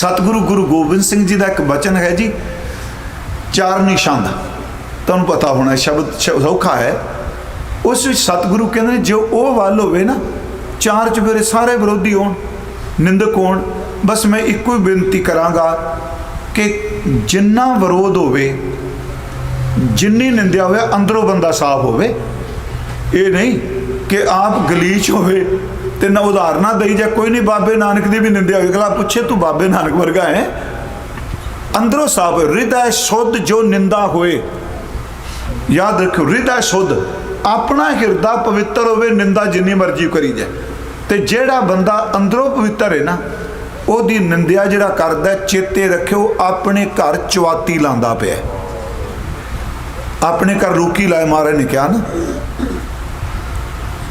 ਸਤਿਗੁਰੂ ਗੁਰੂ ਗੋਬਿੰਦ ਸਿੰਘ ਜੀ ਦਾ ਇੱਕ ਬਚਨ ਹੈ ਜੀ ਚਾਰਨੀ ਛੰਦ ਤੁਹਾਨੂੰ ਪਤਾ ਹੋਣਾ, ਸ਼ਬਦ ਸ਼- ਸੌਖਾ ਹੈ। ਉਸ ਵਿੱਚ ਸਤਿਗੁਰੂ ਕਹਿੰਦੇ ਨੇ, ਜੋ ਉਹ ਵੱਲ ਹੋਵੇ ਨਾ, ਚਾਰ ਚੁਫੇਰੇ ਸਾਰੇ ਵਿਰੋਧੀ ਹੋਣ, ਨਿੰਦਕ ਹੋਣ, ਬਸ ਮੈਂ ਇੱਕੋ ਹੀ ਬੇਨਤੀ ਕਰਾਂਗਾ ਕਿ ਜਿੰਨਾ ਵਿਰੋਧ ਹੋਵੇ, ਜਿੰਨੀ ਨਿੰਦਿਆ ਹੋਵੇ, ਅੰਦਰੋਂ ਬੰਦਾ ਸਾਫ਼ ਹੋਵੇ। ਇਹ ਨਹੀਂ ਕਿ ਆਪ ਗਲੀਚ ਹੋਵੇ ਤੇ ਨਾ ਉਦਾਹਰਨਾਂ ਦਈ ਜਾ ਕੋਈ ਨਹੀਂ, ਬਾਬੇ ਨਾਨਕ ਦੀ ਵੀ ਨਿੰਦਿਆ ਹੋਵੇ ਅਗਲਾ ਪੁੱਛੇ, ਤੂੰ ਬਾਬੇ ਨਾਨਕ ਵਰਗਾ ਹੈ? ਅੰਦਰੋਂ ਸਾਫ਼ ਹਿਰਦਾ ਸ਼ੁੱਧ ਜੋ ਨਿੰਦਾ ਹੋਏ। ਯਾਦ ਰੱਖੋ ਹਿਰਦਾ ਸ਼ੁੱਧ। ਆਪਣਾ ਹਿਰਦਾ ਪਵਿੱਤਰ ਹੋਵੇ, ਨਿੰਦਾ ਜਿੰਨੀ ਮਰਜ਼ੀ ਕਰੀ ਜਾਏ। ਤੇ ਜਿਹੜਾ ਬੰਦਾ ਅੰਦਰੋਂ ਪਵਿੱਤਰ ਹੈ ਨਾ, ਉਹਦੀ ਨਿੰਦਿਆ ਜਿਹੜਾ ਕਰਦਾ, ਚੇਤੇ ਰੱਖਿਓ, ਆਪਣੇ ਘਰ ਚਵਾਤੀ ਲਾਂਦਾ ਪਿਆ ਆਪਣੇ ਘਰ ਰੂਕੀ ਲਾਏ ਮਾਰੇ ਨੇ ਕਿਹਾ ਨਾ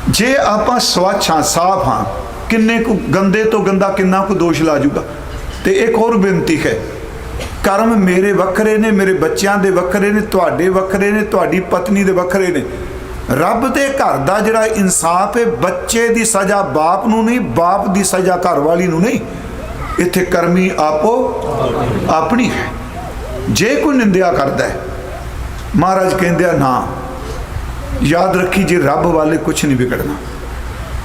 ਜੇ ਆਪਾਂ ਸਵੱਛ ਹਾਂ, ਸਾਫ਼ ਹਾਂ, ਕਿੰਨੇ ਕੁ ਗੰਦੇ ਤੋਂ ਗੰਦਾ ਕਿੰਨਾ ਕੁ ਦੋਸ਼ ਲਾ ਜੂਗਾ? ਤੇ ਇੱਕ ਹੋਰ ਬੇਨਤੀ ਹੈ, ਕਰਮ ਮੇਰੇ ਵੱਖਰੇ ਨੇ, ਮੇਰੇ ਬੱਚਿਆਂ ਦੇ ਵੱਖਰੇ ਨੇ, ਤੁਹਾਡੇ ਵੱਖਰੇ ਨੇ, ਤੁਹਾਡੀ ਪਤਨੀ ਦੇ ਵੱਖਰੇ ਨੇ। ਰੱਬ ਦੇ ਘਰ ਦਾ ਜਿਹੜਾ ਇਨਸਾਫ ਹੈ, ਬੱਚੇ ਦੀ ਸਜ਼ਾ ਬਾਪ ਨੂੰ ਨਹੀਂ, ਬਾਪ ਦੀ ਸਜ਼ਾ ਘਰ ਵਾਲੀ ਨੂੰ ਨਹੀਂ। ਇੱਥੇ ਕਰਮੀ ਆਪੋ ਆਪਣੀ ਹੈ। ਜੇ ਕੋਈ ਨਿੰਦਿਆ ਕਰਦਾ ਹੈ, ਮਹਾਰਾਜ ਕਹਿੰਦੇ ਆ ਨਾ ਯਾਦ ਰੱਖੀ ਜੇ ਰੱਬ ਵਾਲੇ ਕੁਝ ਨਹੀਂ ਵਿਗੜਨਾ।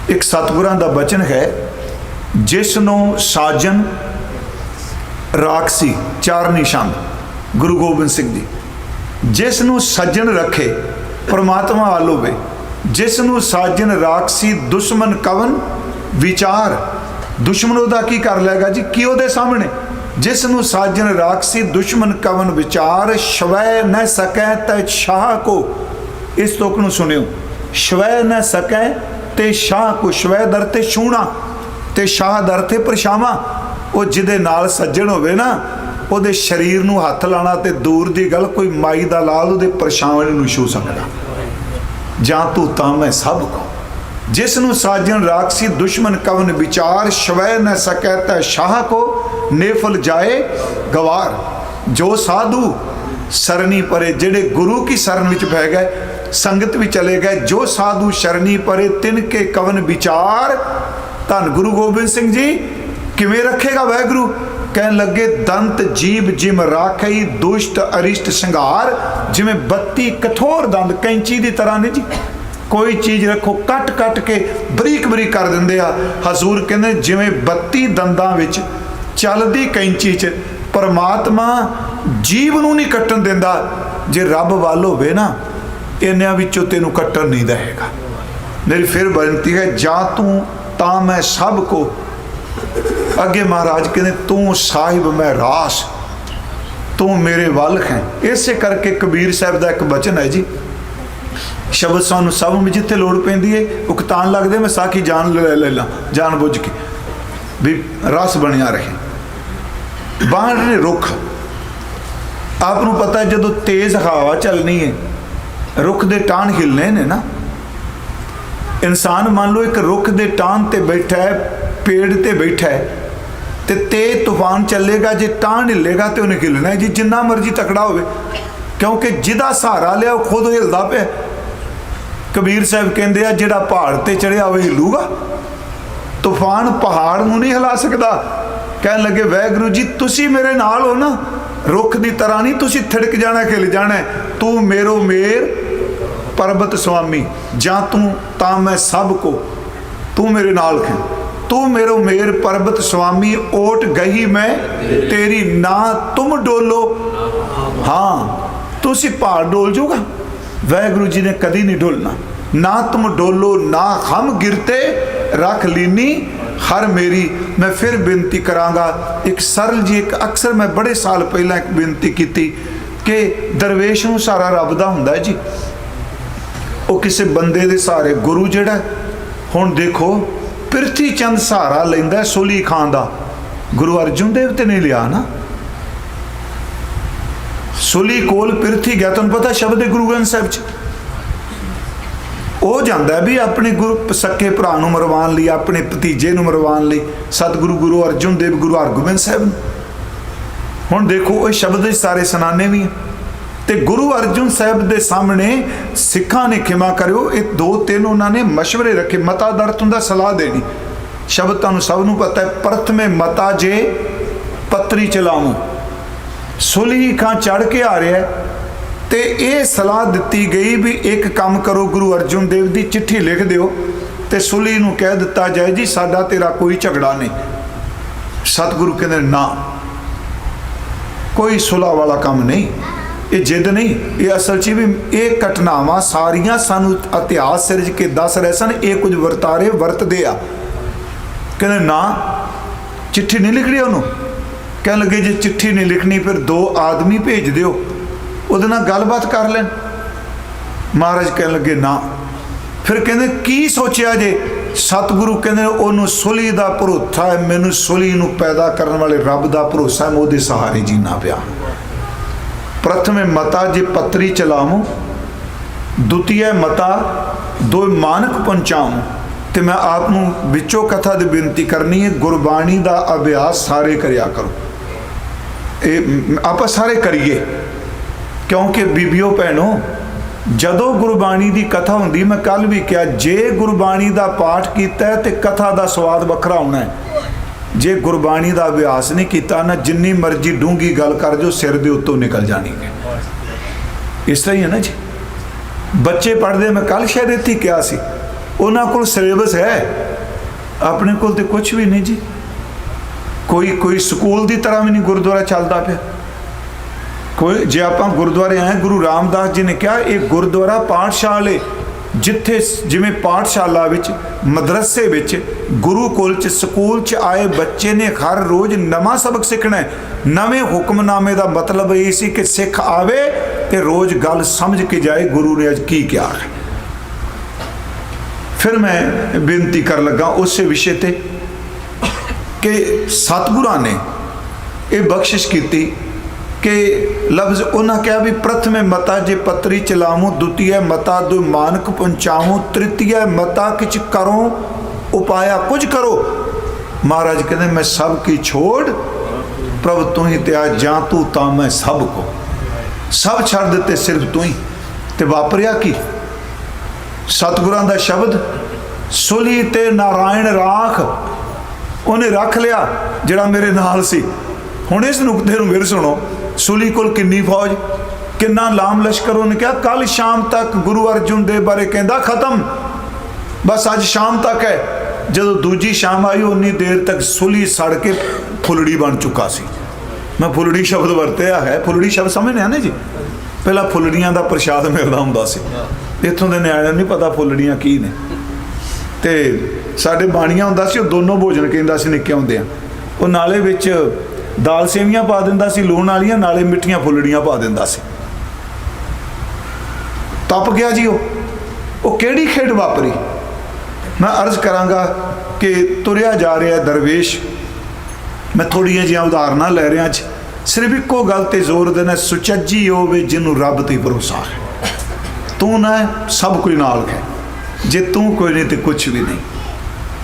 ਇੱਕ ਸਤਿਗੁਰਾਂ ਦਾ ਬਚਨ ਹੈ ਜਿਸ ਨੂੰ ਸਾਜਨ ਰਾਖਸੀ ਚਾਰ ਨਿਸ਼ਾਨ ਗੁਰੂ ਗੋਬਿੰਦ ਸਿੰਘ ਜੀ। ਜਿਸ ਨੂੰ ਸੱਜਣ ਰੱਖੇ, ਪਰਮਾਤਮਾ ਵੱਲ ਹੋਵੇ। ਜਿਸ ਨੂੰ ਸਾਜਨ ਰਾਖਸੀ ਦੁਸ਼ਮਨ ਕਵਨ, ਵਿਚਾਰ, ਦੁਸ਼ਮਣ ਉਹਦਾ ਕੀ ਕਰ ਲੇਗਾ ਜੀ? ਕੀ ਉਹਦੇ ਸਾਹਮਣੇ? ਜਿਸ ਨੂੰ ਸਾਜਨ ਰਾਖਸੀ ਦੁਸ਼ਮਨ ਕਵਨ, ਵਿਚਾਰ, ਸ਼ਵੈ ਨ ਸਕੈ ਤੈ ਸ਼ਾਹ ਕੋ। ਇਸ ਤੁਕ ਨੂੰ ਸੁਣਿਓ। ਸ਼ਵੈ ਨ ਸਕੈ ਤੇ ਸ਼ਾਹ ਕੋ ਸ਼ਵੈ ਦਰ ਤੇ ਛੂਣਾ ਤੇ ਸ਼ਾਹ ਦਰ ਤੇ ਪਰਛਾਵਾਂ। ਉਹ ਜਿਹਦੇ ਨਾਲ ਸੱਜਣ ਹੋਵੇ ਨਾ, ਉਹਦੇ ਸਰੀਰ ਨੂੰ ਹੱਥ ਲਾਣਾ ਤੇ ਦੂਰ ਦੀ ਗੱਲ ਕੋਈ ਮਾਈ ਦਾ ਲਾਲ ਉਹਦੇ ਪਰਛਾਵੇਂ ਨੂੰ ਛੂ ਸਕਦਾ। ਜਾਂ ਤੂੰ ਤਾਂ ਮੈਂ ਸਭ ਕੋ ਜਿਸ ਨੂੰ ਸਾਜਣ ਰਾਖਸੀ ਦੁਸ਼ਮਨ ਕਵਨ ਵਿਚਾਰ, ਸ਼ਵੈ ਨ ਸਕੈ ਤੈ ਸ਼ਾਹ ਕੋ ਨੇਫਲ ਜਾਏ ਗਵਾਰ। ਜੋ ਸਾਧੂ ਸਰਨੀ ਪਰੇ, ਜਿਹੜੇ ਗੁਰੂ ਕੀ ਸ਼ਰਨ ਵਿੱਚ ਪੈ ਗਏ ਸੰਗਤ ਵੀ ਚਲੇ ਗਏ। ਜੋ ਸਾਧੂ ਸ਼ਰਣੀ ਪਰੇ ਤਿਨ ਕੇ ਕਵਨ ਵਿਚਾਰ, ਧੰਨ ਗੁਰੂ ਗੋਬਿੰਦ ਸਿੰਘ ਜੀ, ਕਿਵੇਂ ਰੱਖੇਗਾ ਵਾਹਿਗੁਰੂ? ਕਹਿਣ ਲੱਗੇ, ਦੰਤ ਜੀਬ ਜਿਮ ਰਾਖਈ, ਦੁਸ਼ਟ ਅਰਿਸ਼ਟ ਸ਼ਿੰਗਾਰ ਜਿਵੇਂ 32 ਕਠੋਰ ਦੰਦ, ਕੈਂਚੀ ਦੀ ਤਰ੍ਹਾਂ ਨੇ ਜੀ। ਕੋਈ ਚੀਜ਼ ਰੱਖੋ, ਕੱਟ ਕੱਟ ਕੇ ਬਰੀਕ ਬਰੀਕ ਕਰ ਦਿੰਦੇ ਆ। ਹਜ਼ੂਰ ਕਹਿੰਦੇ, ਜਿਵੇਂ 32 ਦੰਦਾਂ ਵਿੱਚ ਚੱਲਦੀ ਕੈਂਚੀ 'ਚ, ਪਰਮਾਤਮਾ ਜੀਵ ਨੂੰ ਨਹੀਂ ਕੱਟਣ ਦਿੰਦਾ। ਜੇ ਰੱਬ ਵੱਲ ਹੋਵੇ ਨਾ ਇੰਨਿਆਂ ਵਿੱਚੋਂ ਤੈਨੂੰ ਕੱਟਣ ਨਹੀਂ ਦੇਗਾ ਮੇਰੀ ਫਿਰ ਬੇਨਤੀ ਹੈ, ਜਾਂ ਤੂੰ, ਤਾਂ ਮੈਂ ਸਭ ਕੋ ਅੱਗੇ ਮਹਾਰਾਜ ਕਹਿੰਦੇ, ਤੂੰ ਸਾਹਿਬ, ਮੈਂ ਰਾਸ। ਤੂੰ ਮੇਰੇ ਵੱਲ ਹੈ। ਇਸੇ ਕਰਕੇ ਕਬੀਰ ਸਾਹਿਬ ਦਾ ਇੱਕ ਬਚਨ ਹੈ ਜੀ। ਸ਼ਬਦ ਸਾਨੂੰ ਸਭ ਨੂੰ ਜਿੱਥੇ ਲੋੜ ਪੈਂਦੀ ਏ, ਉਕਤਾਨ ਲੱਗਦੇ, ਮੈਂ ਸਾਖੀ ਜਾਣ ਲੈ ਲੈ ਲਾਂ, ਜਾਣ ਬੁੱਝ ਕੇ। ਵੀ ਰਸ ਬਣਿਆ ਰਹੇ। ਬਾਹਰ ਨੇ ਰੁੱਖ। ਆਪ ਨੂੰ ਪਤਾ ਜਦੋਂ ਤੇਜ਼ ਹਵਾ ਚੱਲਣੀ ਹੈ ਰੁੱਖ ਦੇ ਟਾਣ ਹਿਲਨੇ ਨੇ ਨਾ। ਇਨਸਾਨ ਮੰਨ ਲਓ ਇੱਕ ਰੁੱਖ ਦੇ ਟਾਣ ਤੇ ਬੈਠਾ ਹੈ, ਪੇੜ ਤੇ ਬੈਠਾ ਹੈ, ਤੇ ਤੇਜ਼ ਤੂਫਾਨ ਚੱਲੇਗਾ, ਜੇ ਟਾਣ ਹਿੱਲੇਗਾ ਤੇ ਉਹਨੇ ਹਿਲਣਾ ਜੀ ਜਿੰਨਾ ਮਰਜ਼ੀ ਤਕੜਾ ਹੋਵੇ, ਕਿਉਂਕਿ ਜਿਹਦਾ ਸਹਾਰਾ ਲਿਆ ਉਹ ਖੁਦ ਹਿਲਦਾ ਪਿਆ ਕਬੀਰ ਸਾਹਿਬ ਕਹਿੰਦੇ ਆ, ਜਿਹੜਾ ਪਹਾੜ ਤੇ ਚੜਿਆ ਹੋਵੇ ਹਿੱਲੂਗਾ। ਤੂਫਾਨ ਪਹਾੜ ਨੂੰ ਨਹੀਂ ਹਿਲਾ ਸਕਦਾ। ਕਹਿਣ ਲੱਗੇ, ਵੈਗੁਰੂ ਜੀ, ਤੁਸੀਂ ਮੇਰੇ ਨਾਲ ਹੋ ਨਾ ਰੁੱਖ ਦੀ ਤਰ੍ਹਾਂ ਨਹੀਂ, ਤੁਸੀਂ ਥਿੜਕ ਜਾਣਾ, ਖਿਲ ਜਾਣਾ ਤੂੰ ਮੇਰੋ ਮੇਰ ਪਰਬਤ ਸੁਆਮੀ, ਜਾਂ ਤੂੰ, ਤਾਂ ਮੈਂ ਸਭ ਕੋ। ਤੂੰ ਮੇਰੇ ਨਾਲ ਹੈ ਤੂੰ ਮੇਰੋ ਮੇਰ ਪਰਬਤ ਸੁਆਮੀ, ਓਟ ਗਈ ਮੈਂ, ਤੇਰੀ ਨਾ ਤੁਮ ਡੋਲੋ। ਹਾਂ, ਤੁਸੀਂ ਪਹਾੜ ਡੋਲ ਜੂਗਾ। ਵੈਗੁਰੂ ਜੀ ਨੇ ਕਦੀ ਨਹੀਂ ਡੋਲਣਾ। ਨਾ ਤੁਮ ਡੋਲੋ, ਨਾ ਹਮ ਗਿਰਤੇ, ਰੱਖ ਲੀਨੀ ਹਰ ਮੇਰੀ ਮੈਂ ਫਿਰ ਬੇਨਤੀ ਕਰਾਂਗਾ। ਇੱਕ ਸਰਲ ਜੀ, ਇੱਕ ਅਕਸਰ ਮੈਂ ਬੜੇ ਸਾਲ ਪਹਿਲਾਂ ਇੱਕ ਬੇਨਤੀ ਕੀਤੀ ਕਿ ਦਰਵੇਸ਼ ਨੂੰ ਸਾਰਾ ਰੱਬ ਦਾ ਹੁੰਦਾ ਜੀ। ਉਹ ਕਿਸੇ ਬੰਦੇ ਦੇ ਸਾਰੇ ਗੁਰੂ ਜਿਹੜਾ ਹੁਣ ਦੇਖੋ, ਪ੍ਰਿਥੀ ਚੰਦ ਸਹਾਰਾ ਲੈਂਦਾ ਹੈ ਸੁਲੀ ਖਾਨ ਦਾ। ਗੁਰੂ ਅਰਜਨ ਦੇਵ ਤੇ ਨਹੀਂ ਲਿਆ ਨਾ। ਸੁਲੀ ਕੋਲ ਪ੍ਰਿਥੀ ਗਿਆ, ਤੁਹਾਨੂੰ ਪਤਾ ਸ਼ਬਦ ਗੁਰੂ ਗ੍ਰੰਥ ਸਾਹਿਬ ਚ? ਉਹ ਜਾਂਦਾ ਵੀ ਆਪਣੇ ਗੁਰੂ ਸੱਕੇ ਭਰਾ ਨੂੰ ਮਰਵਾਉਣ ਲਈ, ਆਪਣੇ ਭਤੀਜੇ ਨੂੰ ਮਰਵਾਉਣ ਲਈ, ਸਤਿਗੁਰੂ ਗੁਰੂ ਅਰਜਨ ਦੇਵ, ਗੁਰੂ ਹਰਗੋਬਿੰਦ ਸਾਹਿਬ ਨੂੰ। ਹੁਣ ਦੇਖੋ, ਇਹ ਸ਼ਬਦ ਸਾਰੇ ਸੁਨਾਨੇ ਵੀ ਹੈ। ਤੇ ਗੁਰੂ ਅਰਜਨ ਸਾਹਿਬ ਦੇ ਸਾਹਮਣੇ ਸਿੱਖਾਂ ਨੇ ਖਿਮਾ ਕਰਿਓ, ਇਹ ਦੋ ਤਿੰਨ ਉਹਨਾਂ ਨੇ ਮਸ਼ਵਰੇ ਰੱਖੇ, ਮਤਾ ਦਰਤ ਹੁੰਦਾ, ਸਲਾਹ ਦੇਣੀ। ਸ਼ਬਦ ਤੁਹਾਨੂੰ ਸਭ ਨੂੰ ਪਤਾ ਹੈ, ਪ੍ਰਥਮੇ ਮਤਾ ਜੇ ਪੱਤਰੀ ਚਲਾਵੋ ਸੁਲਹੀ ਖਾਂ ਚੜ ਕੇ ਆ ਰਿਹਾ ਹੈ ਤੇ ਇਹ ਸਲਾਹ ਦਿੱਤੀ ਗਈ ਵੀ ਇੱਕ ਕੰਮ ਕਰੋ, ਗੁਰੂ ਅਰਜਨ ਦੇਵ ਦੀ ਚਿੱਠੀ ਲਿਖ ਦਿਓ ਤੇ ਸੁਲੀ ਨੂੰ ਕਹਿ ਦਿੱਤਾ ਜਾਏ, ਜੀ, ਸਾਡਾ ਤੇਰਾ ਕੋਈ ਝਗੜਾ ਨਹੀਂ। ਸਤਿਗੁਰੂ ਕਹਿੰਦੇ, ਨਾ, ਕੋਈ ਸੁਲਾ ਵਾਲਾ ਕੰਮ ਨਹੀਂ। ਇਹ ਜਿੱਦ ਨਹੀਂ। ਇਹ ਅਸਲ 'ਚ ਵੀ ਇਹ ਘਟਨਾਵਾਂ ਸਾਰੀਆਂ ਸਾਨੂੰ ਇਤਿਹਾਸ ਸਿਰਜ ਕੇ ਦੱਸ ਰਹੇ ਸਨ। ਇਹ ਕੁਝ ਵਰਤਾਰੇ ਵਰਤਦੇ ਆ। ਕਹਿੰਦੇ, ਨਾ, ਚਿੱਠੀ ਨਹੀਂ ਲਿਖਣੀ ਉਹਨੂੰ? ਕਹਿਣ ਲੱਗੇ, ਜੇ ਚਿੱਠੀ ਨਹੀਂ ਲਿਖਣੀ, ਫਿਰ ਦੋ ਆਦਮੀ ਭੇਜ ਦਿਓ। ਉਹਦੇ ਨਾਲ ਗੱਲਬਾਤ ਕਰ ਲੈਣ। ਮਹਾਰਾਜ ਕਹਿਣ ਲੱਗੇ, ਨਾ। ਫਿਰ ਕਹਿੰਦੇ, ਕੀ ਸੋਚਿਆ ਜੇ? ਸਤਿਗੁਰੂ ਕਹਿੰਦੇ, ਉਹਨੂੰ ਸੁਲੀ ਦਾ ਭਰੋਸਾ ਹੈ, ਮੈਨੂੰ ਸੁਲੀ ਨੂੰ ਪੈਦਾ ਕਰਨ ਵਾਲੇ ਰੱਬ ਦਾ ਭਰੋਸਾ ਮੈਂ ਉਹਦੇ ਸਹਾਰੇ ਜੀਣਾ ਪਿਆ। ਪ੍ਰਥਮੇ ਮਤਾ, ਜੇ ਪੱਤਰੀ ਚਲਾਵਾਂ, ਦੁਤੀਏ ਮਤਾ ਦੋ ਮਾਨਕ ਪਹੁੰਚਾਵਾਂ, ਤੇ ਮੈਂ ਆਪ ਨੂੰ ਵਿੱਚੋਂ ਕਥਾ ਦੀ ਬੇਨਤੀ ਕਰਨੀ ਹੈ, ਗੁਰਬਾਣੀ ਦਾ ਅਭਿਆਸ ਸਾਰੇ ਕਰਿਆ ਕਰੋ। ਇਹ ਆਪਾਂ ਸਾਰੇ ਕਰੀਏ। ਕਿਉਂਕਿ ਬੀਬੀਓ ਭੈਣੋ, ਜਦੋਂ ਗੁਰਬਾਣੀ ਦੀ ਕਥਾ ਹੁੰਦੀ, ਮੈਂ ਕੱਲ ਵੀ ਕਿਹਾ, ਜੇ ਗੁਰਬਾਣੀ ਦਾ ਪਾਠ ਕੀਤਾ ਹੈ ਤੇ ਕਥਾ ਦਾ ਸਵਾਦ ਵੱਖਰਾ ਹੋਣਾ ਹੈ। ਜੇ ਗੁਰਬਾਣੀ ਦਾ ਅਭਿਆਸ ਨਹੀਂ ਕੀਤਾ, ਨਾ ਜਿੰਨੀ ਮਰਜ਼ੀ ਡੂੰਗੀ ਗੱਲ ਕਰ ਜੋ ਸਿਰ ਦੇ ਉੱਤੋਂ ਨਿਕਲ ਜਾਣੀ ਹੈ ਇਸ ਤਰ੍ਹਾਂ ਹੀ ਹੈ ਨਾ ਜੀ? ਬੱਚੇ ਪੜ੍ਹਦੇ, ਮੈਂ ਕੱਲ ਸ਼ਾਇਦ ਇੱਥੇ ਕਿਹਾ ਸੀ। ਉਹਨਾਂ ਕੋਲ ਸਿਲੇਬਸ ਹੈ। ਆਪਣੇ ਕੋਲ ਤੇ ਕੁਝ ਵੀ ਨਹੀਂ ਜੀ। ਕੋਈ ਕੋਈ ਸਕੂਲ ਦੀ ਤਰ੍ਹਾਂ ਵੀ ਨਹੀਂ ਗੁਰਦੁਆਰਾ ਚੱਲਦਾ ਪਿਆ। ਕੋਈ ਜੇ ਆਪਾਂ ਗੁਰਦੁਆਰੇ ਆਏ, ਗੁਰੂ ਰਾਮਦਾਸ ਜੀ ਨੇ ਕਿਹਾ, ਇਹ ਗੁਰਦੁਆਰਾ ਪਾਠਸ਼ਾਲੇ ਜਿੱਥੇ ਜਿਵੇਂ ਪਾਠਸ਼ਾਲਾ ਵਿੱਚ, ਮਦਰਸੇ ਵਿੱਚ ਗੁਰੂਕੁਲ ਚ, ਸਕੂਲ ਚ ਆਏ ਬੱਚੇ ਨੇ ਹਰ ਰੋਜ਼ ਨਵਾਂ ਸਬਕ ਸਿੱਖਣਾ ਹੈ ਨਵੇਂ ਹੁਕਮਨਾਮੇ ਦਾ ਮਤਲਬ ਇਹ ਸੀ ਕਿ ਸਿੱਖ ਆਵੇ ਤੇ ਰੋਜ਼ ਗੱਲ ਸਮਝ ਕੇ ਜਾਏ ਗੁਰੂ ਨੇ ਅੱਜ ਕੀ ਕਿਹਾ ਹੈ। ਫਿਰ ਮੈਂ ਬੇਨਤੀ ਕਰਨ ਲੱਗਾ ਉਸੇ ਵਿਸ਼ੇ ਤੇ ਕਿ ਸਤਿਗੁਰਾਂ ਨੇ ਇਹ ਬਖਸ਼ਿਸ਼ ਕੀਤੀ ਕਿ ਲਫ਼ਜ਼ ਉਹਨਾਂ ਕਿਹਾ ਵੀ ਪ੍ਰਥਮੇ ਮਤਾ ਜੇ ਪਤਰੀ ਚਲਾਵੋ ਦੁਤੀਏ ਮਤਾ ਦੁ ਮਾਨਕ ਪਹੁੰਚਾਵੋ ਤ੍ਰਿਤੀਏ ਮਤਾ ਕਿਛ ਕਰੋ, ਉਪਾਇਆ ਕੁਝ ਕਰੋ। ਮਹਾਰਾਜ ਕਹਿੰਦੇ, ਮੈਂ ਸਭ ਕੀ ਛੋੜ, ਪ੍ਰਭ ਤੂੰ ਹੀ ਤੇ ਆ ਜਾਂ ਤੂੰ ਤਾਂ ਮੈਂ ਸਭ ਕੋ। ਸਭ ਛੱਡ ਦਿੱਤੇ ਸਿਰਫ ਤੂੰ ਹੀ। ਤੇ ਵਾਪਰਿਆ ਕੀ? ਸਤਿਗੁਰਾਂ ਦਾ ਸ਼ਬਦ, ਸੁਲੀ ਤੇ ਨਾਰਾਇਣ ਰਾਖ, ਉਹਨੇ ਰੱਖ ਲਿਆ ਜਿਹੜਾ ਮੇਰੇ ਨਾਲ ਸੀ। ਹੁਣ ਇਸ ਨੁਕਤੇ ਨੂੰ ਫਿਰ ਸੁਣੋ। ਸੁਲੀ ਕੋਲ ਕਿੰਨੀ ਫੌਜ? ਕਿੰਨਾ ਲਾਮ ਲਸ਼ਕਰ ਉਹਨੇ ਕਿਹਾ? ਕੱਲ ਸ਼ਾਮ ਤੱਕ ਗੁਰੂ ਅਰਜੁਨ ਦੇਵ ਬਾਰੇ ਕਹਿੰਦਾ, ਖਤਮ। ਬਸ ਅੱਜ ਸ਼ਾਮ ਤੱਕ ਹੈ। ਜਦੋਂ ਦੂਜੀ ਸ਼ਾਮ ਆਈ, ਉਨੀ ਦੇਰ ਤੱਕ ਸੁਲੀ ਸੜ ਕੇ ਫੁੱਲੜੀ ਬਣ ਚੁੱਕਾ ਸੀ। ਮੈਂ ਫੁੱਲੜੀ ਸ਼ਬਦ ਵਰਤਿਆ ਹੈ। ਫੁੱਲੜੀ ਸ਼ਬਦ ਸਮਝਦੇ ਆ ਨਾ ਜੀ? ਪਹਿਲਾਂ ਫੁੱਲੜੀਆਂ ਦਾ ਪ੍ਰਸ਼ਾਦ ਮਿਲਦਾ ਹੁੰਦਾ ਸੀ। ਇੱਥੋਂ ਦੇ ਨਿਆਣਿਆਂ ਨੂੰ ਨਹੀਂ ਪਤਾ ਫੁੱਲੜੀਆਂ ਕੀ ਨੇ। ਤੇ ਸਾਡੇ ਬਾਣੀਆਂ ਹੁੰਦਾ ਸੀ, ਉਹ ਦੋਨੋਂ ਭੋਜਨ ਕਹਿੰਦਾ ਸੀ, ਨਿੱਕੇ ਹੁੰਦੇ ਆ ਉਹ ਨਾਲੇ ਵਿੱਚ ਦਾਲ ਸੇਵੀਆਂ ਪਾ ਦਿੰਦਾ ਸੀ, ਲੂਣ ਵਾਲੀਆਂ, ਨਾਲੇ ਮਿੱਠੀਆਂ ਫੁੱਲੜੀਆਂ ਪਾ ਦਿੰਦਾ ਸੀ। ਤਪ ਗਿਆ ਜੀ ਉਹ। ਉਹ ਕਿਹੜੀ ਖੇਡ ਵਾਪਰੀ? ਮੈਂ ਅਰਜ਼ ਕਰਾਂਗਾ ਕਿ ਤੁਰਿਆ ਜਾ ਰਿਹਾ ਦਰਵੇਸ਼, ਮੈਂ ਥੋੜੀਆਂ ਜਿਹੀਆਂ ਉਦਾਹਰਨਾਂ ਲੈ ਰਿਹਾ ਅੱਜ ਸਿਰਫ ਇੱਕੋ ਗੱਲ ਤੇ ਜ਼ੋਰ ਦੇਣਾ, ਸੁਚੱਜੀ ਹੋਵੇ ਜਿਹਨੂੰ ਰੱਬ ਤੇ ਭਰੋਸਾ ਹੈ। ਤੂੰ ਨਾ, ਸਭ ਕੁਝ ਨਾਲ ਹੈ। ਜੇ ਤੂੰ ਕੋਈ ਨਹੀਂ ਤੇ ਕੁਝ ਵੀ ਨਹੀਂ।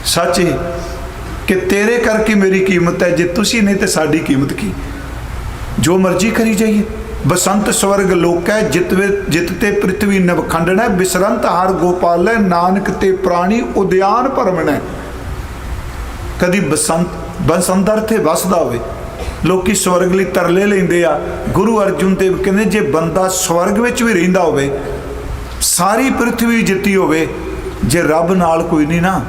ਸੱਚ ਹੈ ਕਿ ਤੇਰੇ ਕਰਕੇ ਮੇਰੀ ਕੀਮਤ ਹੈ, ਜੇ ਤੁਸੀਂ ਨਹੀਂ ਤੇ ਸਾਡੀ ਕੀਮਤ ਕੀ? ਜੋ ਮਰਜ਼ੀ ਕਰੀ ਜਾਈਏ। ਬਸੰਤ ਸਵਰਗ ਲੋਕ ਹੈ ਜਿਤਵੇ ਜਿਤ ਤੇ ਪ੍ਰਿਥਵੀ ਨਵਖੰਡਣਾ ਬਿਸਰੰਤ ਹਰ ਗੋਪਾਲ ਹੈ, ਨਾਨਕ ਤੇ ਪ੍ਰਾਣੀ ਉਦਿਆਨ ਭਰਮਣੈ ਕਦੀ ਬਸੰਤ ਬਸੰਤ ਅਰਥੇ ਵਸਦਾ ਹੋਵੇ। ਲੋਕੀ ਸਵਰਗ ਲਈ ਤਰਲੇ ਲੈਂਦੇ ਆ। ਗੁਰੂ ਅਰਜੁਨ ਦੇਵ ਕਹਿੰਦੇ, ਜੇ ਬੰਦਾ ਸਵਰਗ ਵਿੱਚ ਵੀ ਰਹਿੰਦਾ ਹੋਵੇ, ਸਾਰੀ ਪ੍ਰਿਥਵੀ ਜਿੱਤੀ ਹੋਵੇ, ਜੇ ਰੱਬ ਨਾਲ ਕੋਈ ਨਹੀਂ ਨਾ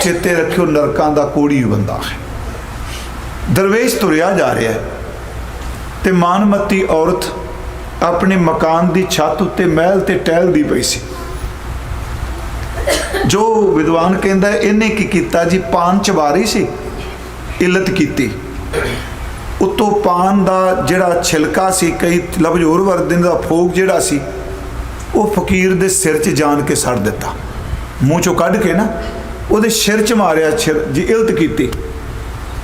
ਚੇਤੇ ਰੱਖਿਓ, ਨਰਕਾਂ ਦਾ ਕੋੜੀ ਬੰਦਾ ਹੈ। ਦਰਵੇਸ਼ ਤੁਰਿਆ ਜਾ ਰਿਹਾ ਹੈ ਤੇ ਮਾਨਮਤੀ ਔਰਤ ਆਪਣੇ ਮਕਾਨ ਦੀ ਛੱਤ ਉੱਤੇ ਮਹਿਲ ਤੇ ਟਹਿਲਦੀ ਪਈ ਸੀ। ਜੋ ਵਿਦਵਾਨ ਕਹਿੰਦਾ ਇਹਨੇ ਕੀ ਕੀਤਾ ਜੀ? ਪਾਨ ਚਵਾਰੀ ਸੀ, ਇਲਤ ਕੀਤੀ। ਉਤੋਂ ਪਾਨ ਦਾ ਜਿਹੜਾ ਛਿਲਕਾ ਸੀ, ਕਈ ਲਫ਼ਜ਼ ਹੋਰ ਦਾ ਫੋਕ ਜਿਹੜਾ ਸੀ, ਉਹ ਫਕੀਰ ਦੇ ਸਿਰ 'ਚ ਜਾਣ ਕੇ ਸੜ ਦਿੱਤਾ। ਮੂੰਹ 'ਚੋਂ ਕੱਢ ਕੇ ਨਾ ਉਹਦੇ ਸਿਰ 'ਚ ਮਾਰਿਆ, ਸਿਰ ਜੀ ਇਲਤ ਕੀਤੀ।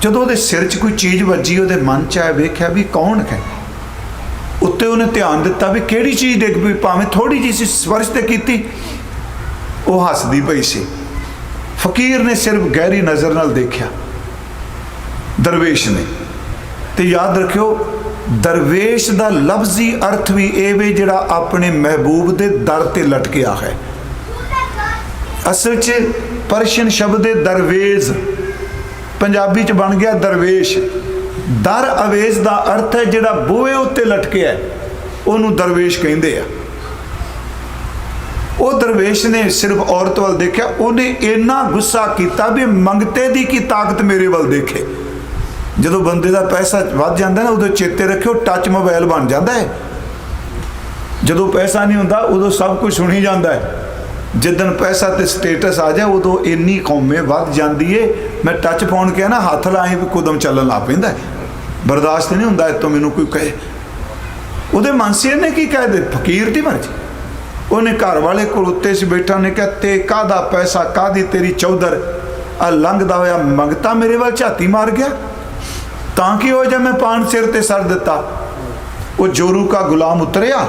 ਜਦੋਂ ਉਹਦੇ ਸਿਰ 'ਚ ਕੋਈ ਚੀਜ਼ ਵੱਜੀ, ਉਹਦੇ ਮਨ 'ਚ ਆਇਆ ਵੇਖਿਆ ਵੀ ਕੌਣ ਹੈ। ਉੱਤੇ ਉਹਨੇ ਧਿਆਨ ਦਿੱਤਾ ਵੀ ਕਿਹੜੀ ਚੀਜ਼ ਡਿੱਗ ਪਈ, ਭਾਵੇਂ ਥੋੜੀ ਜਿਹੀ ਸੀ ਸਪਰਸ਼ ਤੇ ਕੀਤੀ। ਉਹ ਹੱਸਦੀ ਪਈ ਸੀ। ਫਕੀਰ ਨੇ ਸਿਰਫ ਗਹਿਰੀ ਨਜ਼ਰ ਨਾਲ ਦੇਖਿਆ। ਦਰਵੇਸ਼ ਨੇ। ਤੇ ਯਾਦ ਰੱਖਿਓ, ਦਰਵੇਸ਼ ਦਾ ਲਫ਼ਜ਼ੀ ਅਰਥ ਵੀ ਇਹ ਵੇ ਜਿਹੜਾ ਆਪਣੇ ਮਹਿਬੂਬ ਦੇ ਦਰ ਤੇ ਲਟਕਿਆ ਹੈ। ਅਸਲ 'ਚ ਪਰਸ਼ੀਅਨ ਸ਼ਬਦ ਹੈ ਦਰਵੇਜ਼ ਪੰਜਾਬੀ 'ਚ ਬਣ ਗਿਆ ਦਰਵੇਸ਼। ਦਰ ਅਵੇਜ਼ ਦਾ ਅਰਥ ਹੈ ਜਿਹੜਾ ਬੂਹੇ ਉੱਤੇ ਲਟਕਿਆ ਉਹਨੂੰ ਦਰਵੇਸ਼ ਕਹਿੰਦੇ ਆ। ਉਹ ਦਰਵੇਸ਼ ਨੇ ਸਿਰਫ ਔਰਤ ਵੱਲ ਦੇਖਿਆ, ਉਹਨੇ ਇੰਨਾ ਗੁੱਸਾ ਕੀਤਾ ਵੀ ਮੰਗਤੇ ਦੀ ਕੀ ਤਾਕਤ ਮੇਰੇ ਵੱਲ ਦੇਖੇ। ਜਦੋਂ ਬੰਦੇ ਦਾ ਪੈਸਾ ਵੱਧ ਜਾਂਦਾ ਨਾ, ਉਦੋਂ ਚੇਤੇ ਰੱਖਿਓ ਟੱਚ ਮੋਬਾਈਲ ਬਣ ਜਾਂਦਾ ਹੈ। ਜਦੋਂ ਪੈਸਾ ਨਹੀਂ ਹੁੰਦਾ, ਉਦੋਂ ਸਭ ਕੁਝ ਸੁਣੀ ਜਾਂਦਾ ਹੈ। ਜਿੱਦਨ ਪੈਸਾ ਤੇ ਸਟੇਟਸ ਆ ਜਾ ਉਦੋਂ ਇੰਨੀ ਕੌਮੇ ਵੱਧ ਜਾਂਦੀ ਏ। ਮੈਂ ਟੱਚ ਫੋਨ ਕਿਹਾ ਨਾ, ਹੱਥ ਲਾਏ ਵੀ ਕੁਦਮ ਚੱਲਣ ਲੱਗ ਪੈਂਦਾ ਬਰਦਾਸ਼ਤ ਨਹੀਂ ਹੁੰਦਾ ਇਹ ਮੈਨੂੰ ਕੋਈ ਕਹੇ। ਉਹਦੇ ਮਨਸੀ ਨੇ ਕੀ ਕਹਿ ਦੇ ਫਕੀਰ ਦੀ ਮਰਜ਼ੀ। ਉਹਨੇ ਘਰ ਵਾਲੇ ਕੋਲ ਉੱਤੇ ਸੀ ਬੈਠਾ ਨੇ ਕਿਹਾ, ਤੇ ਕਾਦਾ ਪੈਸਾ ਕਾਦੀ ਤੇਰੀ ਚੌਧਰ? ਆ ਲੰਘਦਾ ਹੋਇਆ ਮੰਗਤਾ ਮੇਰੇ ਵੱਲ, ਝਾਤੀ ਮਾਰ ਗਿਆ। ਤਾਂ ਕਿ ਉਹ ਜੇ ਮੈਂ ਪਾਣ ਸਿਰ ਤੇ ਸਰ ਦਿੱਤਾ? ਉਹ ਜੋਰੂ ਕਾ ਗੁਲਾਮ ਉਤਰਿਆ।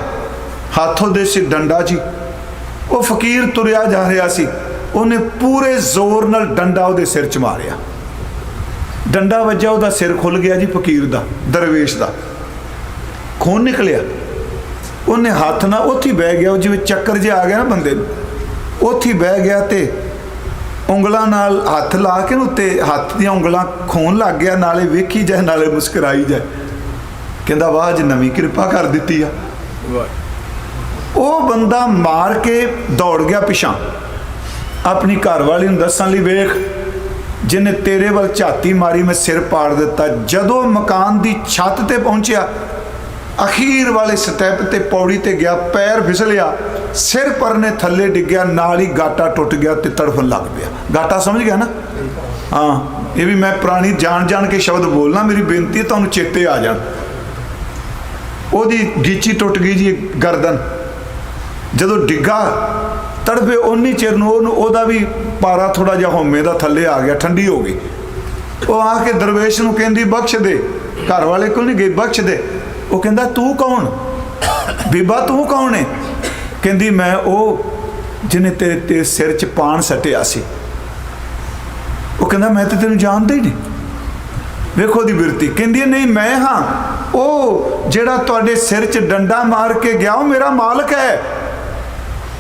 ਹੱਥੋਂ ਦੇ ਸੀ ਡੰਡਾ ਜੀ। ਉਹ ਫਕੀਰ ਤੁਰਿਆ ਜਾ ਰਿਹਾ ਸੀ। ਉਹਨੇ ਪੂਰੇ ਜ਼ੋਰ ਨਾਲ ਡੰਡਾ ਉਹਦੇ ਸਿਰ 'ਚ ਮਾਰਿਆ। ਡੰਡਾ ਵੱਜਾ ਉਹਦਾ ਸਿਰ ਖੁੱਲ ਗਿਆ ਜੀ ਫਕੀਰ ਦਾ, ਦਰਵੇਸ਼ ਦਾ। ਖੂਨ ਨਿਕਲਿਆ। ਉਹਨੇ ਹੱਥ ਨਾਲ ਉੱਥੇ ਬਹਿ ਗਿਆ, ਉਹ ਜਿਵੇਂ ਚੱਕਰ ਜਿਹਾ ਆ ਗਿਆ ਨਾ ਬੰਦੇ ਨੂੰ। ਉੱਥੇ ਬਹਿ ਗਿਆ ਤੇ ਉਂਗਲਾਂ ਨਾਲ ਹੱਥ ਲਾ ਕੇ ਨੂੰ ਉੱਤੇ ਹੱਥ ਦੀਆਂ ਉਂਗਲਾਂ ਖੂਨ ਲੱਗ ਗਿਆ, ਨਾਲੇ ਵੇਖੀ ਜਾਏ, ਨਾਲੇ ਮੁਸਕਰਾਈ ਜਾਏ। ਕਹਿੰਦਾ, ਵਾਹ ਜੀ, ਨਵੀਂ ਕਿਰਪਾ ਕਰ ਦਿੱਤੀ ਆ। ਉਹ ਬੰਦਾ ਮਾਰ ਕੇ ਦੌੜ ਗਿਆ ਪਿਛਾਂ। ਆਪਣੀ ਘਰਵਾਲੀ ਨੂੰ ਦੱਸਣ ਲਈ ਵੇਖ, ਜਿਹਨੇ ਤੇਰੇ ਵੱਲ ਝਾਤੀ ਮਾਰੀ, ਮੈਂ ਸਿਰ ਪਾੜ ਦਿੱਤਾ। ਜਦੋਂ ਮਕਾਨ ਦੀ ਛੱਤ ਤੇ ਪਹੁੰਚਿਆ, ਅਖੀਰ ਵਾਲੇ ਸਟੈਪ ਤੇ ਪੌੜੀ ਤੇ ਗਿਆ, ਪੈਰ ਫਿਸਲਿਆ ਸਿਰ ਪਰ ਨੇ ਥੱਲੇ ਡਿੱਗਿਆ, ਨਾਲ ਹੀ ਗਾਟਾ ਟੁੱਟ ਗਿਆ ਤੇ ਤੜਫਣ ਲੱਗ ਪਿਆ। ਗਾਟਾ ਸਮਝ ਗਿਆ ਨਾ? ਹਾਂ, ਇਹ ਵੀ ਮੈਂ ਪੁਰਾਣੀ ਜਾਣ ਜਾਣ ਕੇ ਸ਼ਬਦ ਬੋਲਣਾ, ਮੇਰੀ ਬੇਨਤੀ ਹੈ, ਤੁਹਾਨੂੰ ਚੇਤੇ ਆ ਜਾਣ। ਉਹਦੀ ਗੀਚੀ ਟੁੱਟ ਗਈ ਜੀ ਗਰਦਨ। ਜਦੋਂ ਡਿੱਗਾ ਤੜਫੇ ਉਨੀ ਚਿਰ ਨੂੰ ਉਹਨੂੰ ਉਹਦਾ ਵੀ ਪਾਰਾ ਥੋੜਾ ਜਿਹਾ ਹਉਮੈ ਦਾ ਥੱਲੇ ਆ ਗਿਆ, ਠੰਡੀ ਹੋ ਗਈ। ਉਹ ਆ ਕੇ ਦਰਵੇਸ਼ ਨੂੰ ਕਹਿੰਦੀ, ਬਖਸ਼ ਦੇ। ਘਰ ਵਾਲੇ ਕੋਲ ਨਹੀਂ ਗਈ, ਬਖਸ਼ ਦੇ। ਉਹ ਕਹਿੰਦਾ, ਤੂੰ ਕੌਣ? ਬੀਬਾ, ਤੂੰ ਕੌਣ ਹੈ ਕਹਿੰਦੀ, ਮੈਂ ਉਹ ਜਿਹਨੇ ਤੇਰੇ ਤੇ ਸਿਰ 'ਚ ਪਾਣ ਸੱਟਿਆ ਸੀ। ਉਹ ਕਹਿੰਦਾ, ਮੈਂ ਤਾਂ ਤੈਨੂੰ ਜਾਣਦਾ ਹੀ ਨਹੀਂ। ਵੇਖੋ ਦੀ ਬਿਰਤੀ। ਕਹਿੰਦੀ, ਨਹੀਂ, ਮੈਂ ਹਾਂ। ਉਹ ਜਿਹੜਾ ਤੁਹਾਡੇ ਸਿਰ 'ਚ ਡੰਡਾ ਮਾਰ ਕੇ ਗਿਆ, ਉਹ ਮੇਰਾ ਮਾਲਕ ਹੈ।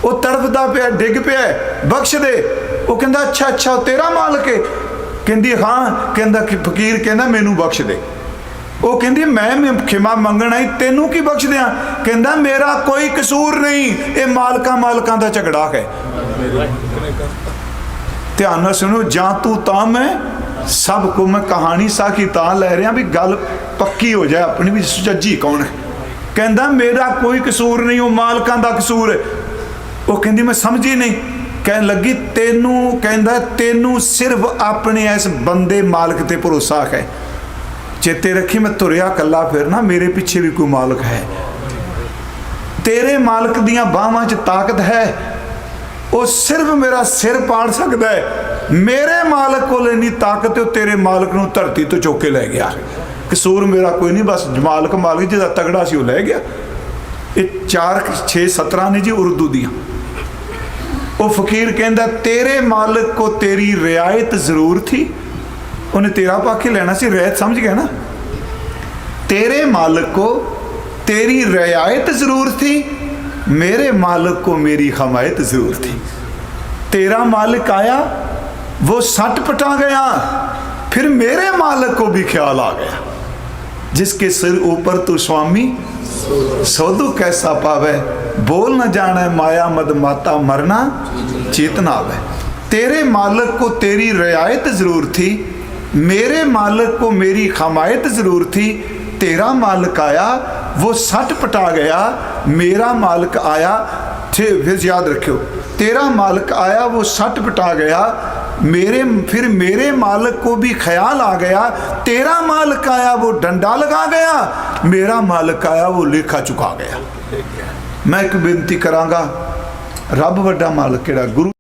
ਉਹ ਤੜਫਦਾ ਪਿਆ, ਡਿੱਗ ਪਿਆ ਬਖਸ਼ ਦੇ। ਉਹ ਕਹਿੰਦਾ, ਅੱਛਾ ਅੱਛਾ ਤੇਰਾ ਮਾਲਕ ਹੈ ਕਹਿੰਦੀ, ਹਾਂ। ਕਹਿੰਦਾ, ਕਿ ਫਕੀਰ ਕਹਿੰਦਾ, ਮੈਨੂੰ ਬਖਸ਼ ਦੇ। ਉਹ ਕਹਿੰਦੀ, ਮੈਂ ਮੈਂ, ਖਿਮਾ ਮੰਗਣ ਆਈ, ਤੈਨੂੰ ਕੀ ਬਖਸ਼ ਦਿਆਂ? ਕਹਿੰਦਾ, ਮੇਰਾ ਕੋਈ ਕਸੂਰ ਨਹੀਂ, ਇਹ ਮਾਲਕਾਂ ਮਾਲਕਾਂ ਦਾ ਝਗੜਾ ਹੈ। ਧਿਆਨ ਨਾਲ ਸੁਣੋ, ਜਾਂ ਤੂੰ ਤਾਂ ਮੈਂ ਸਭ ਕੋ ਮੈਂ ਕਹਾਣੀ ਸਾਖੀ ਤਾਂ ਲੈ ਰਿਹਾ ਵੀ ਗੱਲ ਪੱਕੀ ਹੋ ਜਾਏ, ਆਪਣੀ ਵੀ ਸੁਚੱਜੀ ਕੌਣ ਹੈ? ਕਹਿੰਦਾ, ਮੇਰਾ ਕੋਈ ਕਸੂਰ ਨਹੀਂ, ਉਹ ਮਾਲਕਾਂ ਦਾ ਕਸੂਰ ਹੈ। ਉਹ ਕਹਿੰਦੀ, ਮੈਂ ਸਮਝੀ ਨਹੀਂ। ਕਹਿਣ ਲੱਗੀ, ਤੈਨੂੰ ਕਹਿੰਦਾ, ਤੈਨੂੰ ਸਿਰਫ ਆਪਣੇ ਇਸ ਬੰਦੇ ਮਾਲਕ ਤੇ ਭਰੋਸਾ ਹੈ। ਚੇਤੇ ਰੱਖੀ, ਮੈਂ ਤੁਰਿਆ ਕੱਲਾ ਫਿਰਨਾ, ਮੇਰੇ ਪਿੱਛੇ ਵੀ ਕੋਈ ਮਾਲਕ ਹੈ। ਤੇਰੇ ਮਾਲਕ ਦੀਆਂ ਬਾਹਾਂ 'ਚ ਤਾਕਤ ਹੈ। ਉਹ ਸਿਰਫ ਮੇਰਾ ਸਿਰ ਪਾੜ ਸਕਦਾ ਹੈ। ਮੇਰੇ ਮਾਲਕ ਕੋਲ ਇੰਨੀ ਤਾਕਤ ਹੈ ਉਹ ਤੇਰੇ ਮਾਲਕ ਨੂੰ ਧਰਤੀ ਤੋਂ ਚੁੱਕ ਕੇ ਲੈ ਗਿਆ। ਕਸੂਰ ਮੇਰਾ ਕੋਈ ਨਹੀਂ, ਬਸ ਮਾਲਕ ਮਾਲਕ ਜਿਹਦਾ ਤਗੜਾ ਸੀ, ਉਹ ਲੈ ਗਿਆ। ਇਹ 4 6 17 ਨੇ ਜੀ ਉਰਦੂ ਦੀਆਂ। ਉਹ ਫਕੀਰ ਕਹਿੰਦਾ ਤੇਰੇ ਮਾਲਕ ਕੋ ਤੇਰੀ ਰਿਆਇਤ ਜ਼ਰੂਰ ਥੀ ਉਹਨੇ ਤੇਰਾ ਪੱਖ ਹੀ ਲੈਣਾ ਸੀ ਰਿਆਇਤ ਸਮਝ ਗਿਆ ਨਾ तेरे मालिक को तेरी रियायत जरूर थी मेरे मालिक को मेरी हमायत जरूर थी तेरा मालिक आया वो सट पटा गया फिर मेरे मालिक को भी ख्याल आ गया जिसके सिर ऊपर तू स्वामी सोदू कैसा पावे बोल न जाने माया मद माता मरना चेतना आवे तेरे मालिक को तेरी रियायत जरूर थी मेरे मालिक को मेरी हमायत जरूर थी तेरा मालिक आया वो सट पटा गया मेरा मालिक आया थे फिर याद रखियो तेरा मालिक आया वो सट पटा गया मेरे फिर मेरे मालिक को भी ख्याल आ गया तेरा मालिक आया वो डंडा लगा गया मेरा मालिक आया वो लेखा चुका गया मैं एक बेनती करांगा ਰੱਬ ਵੱਡਾ ਮਾਲਕ ਕਿਹੜਾ ਗੁਰੂ